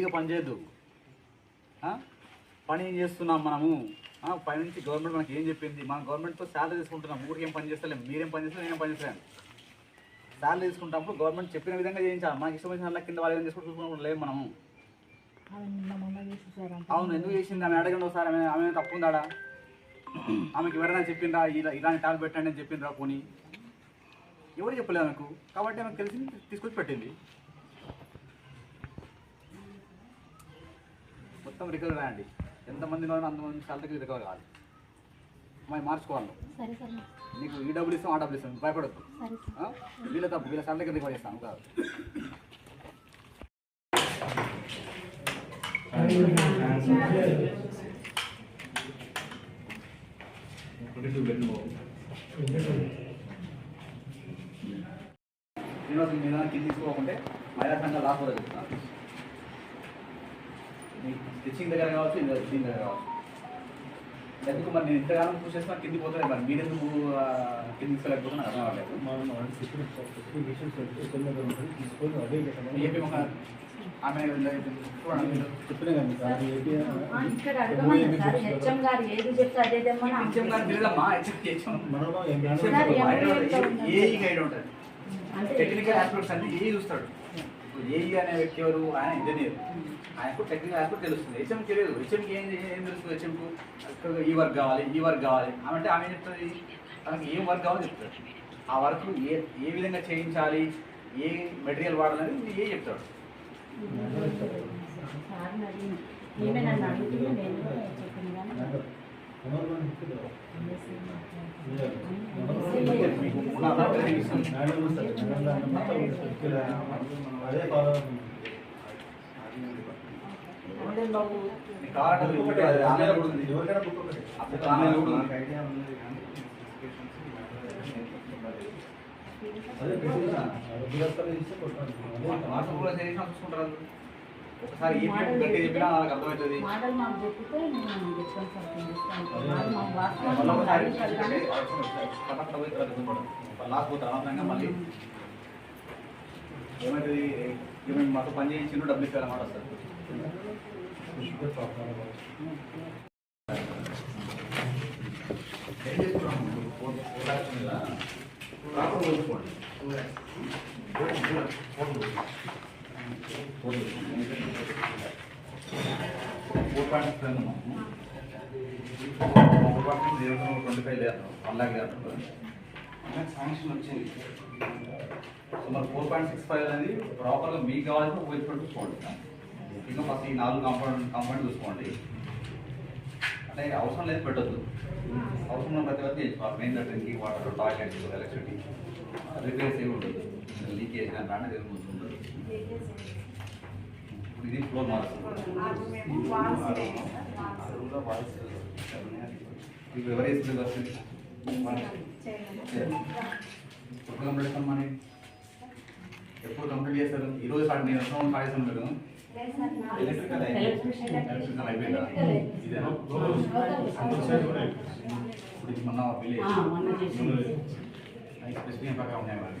గుడ్డిగా పని చేయొద్దు. ఆ? పని ఏం చేస్తున్నాం మనము? పైనుంచి గవర్నమెంట్ మనకి ఏం చెప్పింది? మనం గవర్నమెంట్తో శాలరీ తీసుకుంటున్నాం. ఊరికి ఏం పని చేస్తలేం. మీరేం పని చేస్తారు నేనేం పని చేస్తాను శాలరీ తీసుకుంటప్పుడు గవర్నమెంట్ చెప్పిన విధంగా చేయించాలి. మనకి ఇష్టం వచ్చిన కింద వాళ్ళు ఏం చేసుకుంటూ చూసుకుంటూ లేము మనము. అవును ఎందుకు చేసింది? ఆమె అడగండి ఒకసారి. ఆమె ఆమె తప్పు ఉందాడా? ఆమెకి ఎవరైనా చెప్పిండ్రా? ఇలా ఇలాంటి టాల్ పెట్టండి అని చెప్పిండ్రా పోనీ? ఎవరు చెప్పలేదు ఆమెకు? కాబట్టి ఆమెకు తెలిసి తీసుకొచ్చి పెట్టింది. మొత్తం రికవర్ రాయండి ఎంతమంది అంతమంది సార్లకి రికవర్ కావాలి మరి మార్చుకోవాలి. నీకు ఈ డబ్బులు ఇస్తాం ఆ డబ్బులు ఇస్తాం భయపడద్దు. వీళ్ళ తప్పు వీళ్ళ సార్లకి రికవర్ చేస్తాను కాదు. శ్రీనివాసం మీద కింద తీసుకోకుంటే మహిళా సంఘాలు రాకూడదు చెప్తున్నాను స్టిచ్చింగ్ దగ్గర కావచ్చు ఇంకా దీని దగ్గర కావచ్చు. ఎందుకు మరి నేను ఇంతకాలం కృషి చేస్తున్నా కిందికి పోతుంది మరి మీరు ఎందుకు కిందికి తీసుకోలేకపోతే నాకు అర్థం అవ్వలేదు ఏపీ ఒక ఆమె ఏం గైడ్ ఉంటుంది. టెక్నికల్ ఆస్పెక్ట్స్ అన్ని ఏఈ చూస్తాడు. ఏఈ అనే వ్యక్తి ఎవరు? ఆయన ఇంజనీర్. ఆయనకు టెక్నికల్ ఆస్పెక్ట్ తెలుస్తుంది. హెచ్ఎం తెలియదు హెచ్ఎంకి ఏం ఏం తెలుస్తుంది హెచ్ఎంకు ఈ వర్క్ కావాలి e ఈ వర్క్ కావాలి. అంటే ఆమె చెప్తుంది? తనకి ఏం వర్క్ కావాలో చెప్తాడు ఆ వర్క్ ఏ ఏ విధంగా చేయించాలి? ఏ మెటీరియల్ వాడాలని ఏ చెప్తాడు? ఏమైనా అడుగుతున్నా నేను కావాలంటే ఒకటి అది కూడా చేసినా చూసుకుంటారు. ఒకసారి ఏ పేరు గట్టి చెప్పినా వాళ్ళకి అర్థమవుతుంది. మోడల్ మాకు చెప్తే నేను డిస్కౌంట్ మాది మాకు ఒకసారి వాస్తవం చూసుకుంటే పక్కన పోయి తర్వాత చూసుకోవడం. లాస్ట్ పోతారు అనవసరంగా మళ్ళీ ఏమవుతుంది ఏమైనా మాకు పని చేయించిండు డబ్బులు ఇవ్వాలన్నమాట వస్తుంది ఏం చేస్తున్నాం రాకుండా ఫోర్ పాయింట్ సిక్స్ అన్నాము four point six twenty five లేదు వన్ ల్యాక్ లేదు శాంక్షన్ వచ్చింది సో మరి ఫోర్ పాయింట్ సిక్స్ ఫైవ్ అనేది ప్రాపర్గా మీకు కావాలంటే ఉపయోగపడి చూసుకోండి ఇంకా ఫస్ట్ ఈ నాలుగు కాంపౌండ్ కాంపౌండ్ చూసుకోండి అంటే అవసరం లేదు పెట్టద్దు అవసరం ఉన్న ప్రతి ఒక్కటి main drinking water toilet electricity repairs ఏమి ఉండదు లీకేజ్ కానీ రాని ఏమి ఉండదు ఇప్పుడు ఇది ఫ్లోర్ మారుస్తుంది ఇప్పుడు ఎవరు వేసింది వస్తుంది ఎప్పుడు కంప్లీట్ చేస్తాం మరి? ఎప్పుడు కంప్లీట్ చేస్తారు? ఈరోజు స్టార్ట్ నేను వస్తున్నాను స్టార్ట్ చేస్తాను మీరు ఎలక్ట్రికల్ ఎలక్ట్రికల్ అయిపోయిందా. ఇదేనా ఇప్పుడు ఇది మొన్న విలేజ్. స్పెసిఫిక్ ప్రకారం ఉన్నాయి మరి.